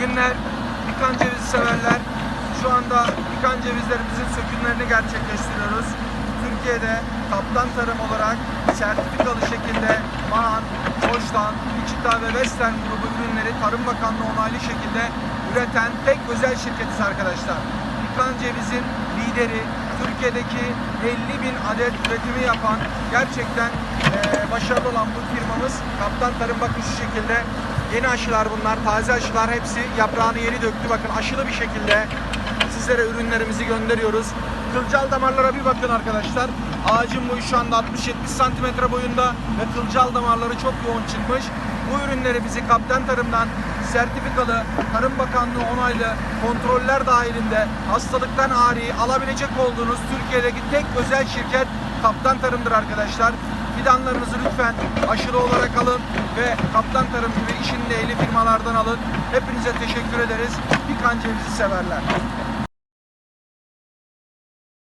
günler pikan cevizi severler. Şu anda pikan cevizlerimizin sökümlerini gerçekleştiriyoruz. Türkiye'de kaptan tarım olarak sertifikalı şekilde Mahan, Hoştan, Wichita ve Western grubu ürünleri Tarım Bakanlığı onaylı şekilde üreten tek özel şirketiz arkadaşlar. Pikan cevizin lideri, Türkiye'deki 50 bin adet üretimi yapan gerçekten eee, başarılı olan bu firmamız Kaptan Tarım bakın şu şekilde yeni aşılar bunlar taze aşılar hepsi yaprağını yeni döktü bakın aşılı bir şekilde sizlere ürünlerimizi gönderiyoruz. Kılcal damarlara bir bakın arkadaşlar. Ağacın boyu şu anda 60-70 santimetre boyunda ve kılcal damarları çok yoğun çıkmış. Bu ürünleri bizi Kaptan Tarım'dan sertifikalı, Tarım Bakanlığı onaylı kontroller dahilinde hastalıktan ariyi alabilecek olduğunuz Türkiye'deki tek özel şirket Kaptan Tarım'dır arkadaşlar. Fidanlarınızı lütfen aşırı olarak alın ve Kaptan Tarım gibi işin ehli firmalardan alın. Hepinize teşekkür ederiz. Bir kan cevizi severler.